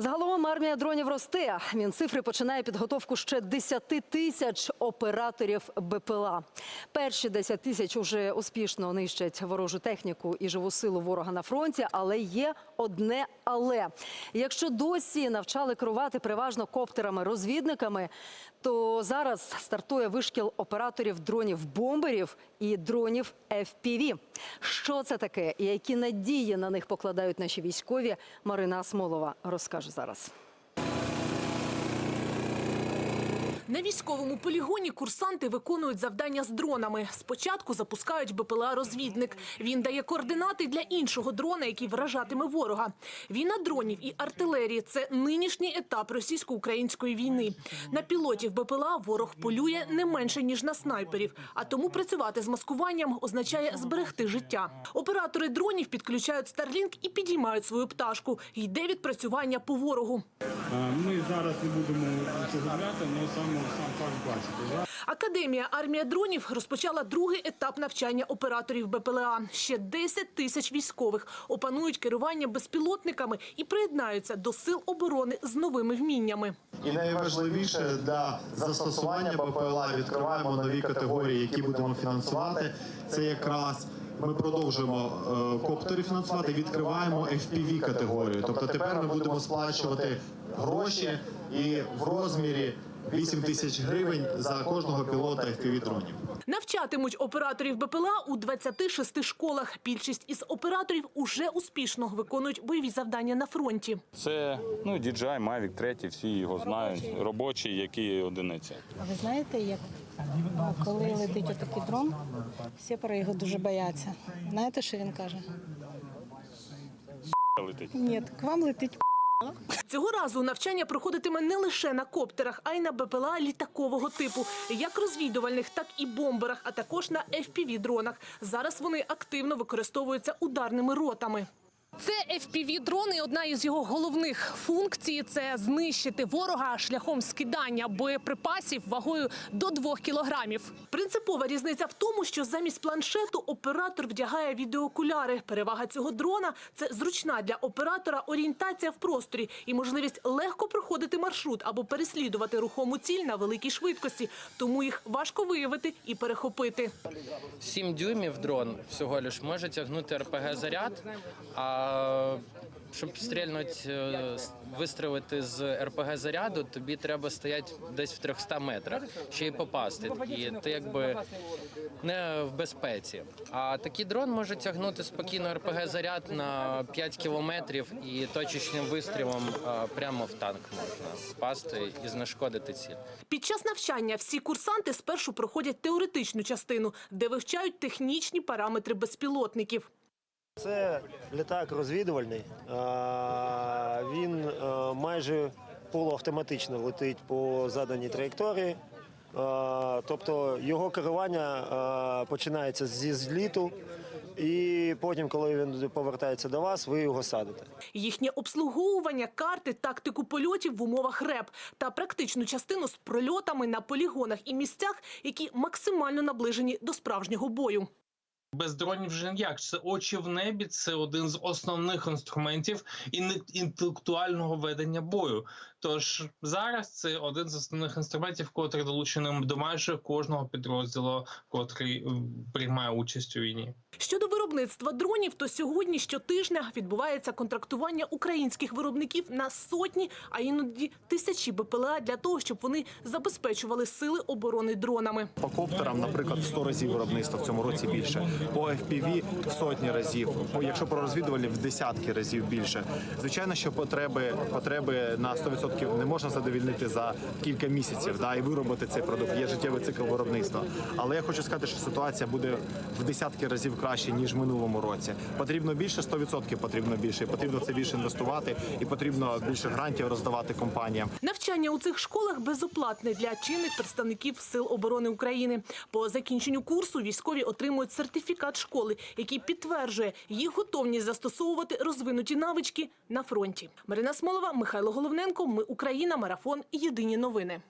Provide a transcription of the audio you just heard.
Загалом армія дронів росте. Мінцифри починає підготовку ще 10 тисяч операторів БПЛА. Перші 10 тисяч уже успішно нищать ворожу техніку і живу силу ворога на фронті. Але є одне але. Якщо досі навчали керувати переважно коптерами-розвідниками, то зараз стартує вишкіл операторів дронів-бомберів і дронів FPV. Що це таке і які надії на них покладають наші військові? Марина Асмолова розкаже зараз. На військовому полігоні курсанти виконують завдання з дронами. Спочатку запускають БПЛА-розвідник. Він дає координати для іншого дрона, який вражатиме ворога. Війна дронів і артилерії – це нинішній етап російсько-української війни. На пілотів БПЛА ворог полює не менше, ніж на снайперів. А тому працювати з маскуванням означає зберегти життя. Оператори дронів підключають Starlink і підіймають свою пташку. Йде відпрацювання по ворогу. Е, Ми зараз не будемо але саме Академія армія дронів розпочала другий етап навчання операторів БПЛА. Ще 10 тисяч військових опанують керування безпілотниками і приєднаються до сил оборони з новими вміннями. І найважливіше для застосування БПЛА відкриваємо нові категорії, які будемо фінансувати. Це якраз ми продовжуємо е, коптери фінансувати, відкриваємо FPV категорію. Тобто тепер ми будемо сплачувати гроші і в розмірі 8 тисяч гривень за кожного пілота FPV дронів. Навчатимуть операторів БПЛА у 26 школах. Більшість із операторів уже успішно виконують бойові завдання на фронті. Це ну, DJI, Mavic 3, всі його знають. Робочі, які одиниці. А ви знаєте, як коли летить отакий дрон, всі про його дуже бояться. Знаєте, що він каже? Летить. Ні, к вам летить. Цього разу навчання проходитиме не лише на коптерах, а й на БПЛА літакового типу, як розвідувальних, так і бомберах, а також на FPV-дронах. Зараз вони активно використовуються ударними ротами. Це FPV-дрони. Одна із його головних функцій це знищити ворога шляхом скидання боєприпасів вагою до 2 кілограмів. Принципова різниця в тому, що замість планшету оператор вдягає відеоокуляри. Перевага цього дрона це зручна для оператора орієнтація в просторі і можливість легко проходити маршрут або переслідувати рухому ціль на великій швидкості. Тому їх важко виявити і перехопити. 7 дюймів дрон всього лиш може тягнути РПГ заряд. А щоб стрільнути, е, вистрілити з РПГ заряду, тобі треба стояти десь в 300 метрах, ще й попасти. І ти якби не в безпеці. А такий дрон може тягнути спокійно РПГ заряд на 5 кілометрів і точечним вистрілом е, прямо в танк можна впасти і знешкодити ціль. Під час навчання всі курсанти спершу проходять теоретичну частину, де вивчають технічні параметри безпілотників. Це літак розвідувальний. Він е, майже полуавтоматично летить по заданій траєкторії. Тобто його керування починається зі зліту, і потім, коли він повертається до вас, ви його садите. Їхнє обслуговування, карти, тактику польотів в умовах РЕП та практичну частину з прольотами на полігонах і місцях, які максимально наближені до справжнього бою. Без дронів вже ніяк. Це очі в небі, це один з основних інструментів ін- інтелектуального ведення бою. Тож зараз це один з основних інструментів, котрий долучений до майже кожного підрозділу, котрий приймає участь у війні. Щодо виробництва дронів, то сьогодні щотижня відбувається контрактування українських виробників на сотні, а іноді тисячі БПЛА для того, щоб вони забезпечували сили оборони дронами. По коптерам, наприклад, в 100 разів виробництва в цьому році більше. По FPV – в сотні разів. Якщо про розвідувальні, в десятки разів більше. Звичайно, що потреби, потреби на 100% не можна задовільнити за кілька місяців да, і виробити цей продукт. Є життєвий цикл виробництва. Але я хочу сказати, що ситуація буде в десятки разів краще, ніж в минулому році. Потрібно більше, 100% потрібно більше. Потрібно це більше інвестувати, і потрібно більше грантів роздавати компаніям. Навчання у цих школах безоплатне для чинних представників Сил оборони України. По закінченню курсу військові отримують сертифікат школи, який підтверджує їх готовність застосовувати розвинуті навички на фронті. Марина Смолова, Михайло Головненко. Ми Україна. Марафон. Єдині новини.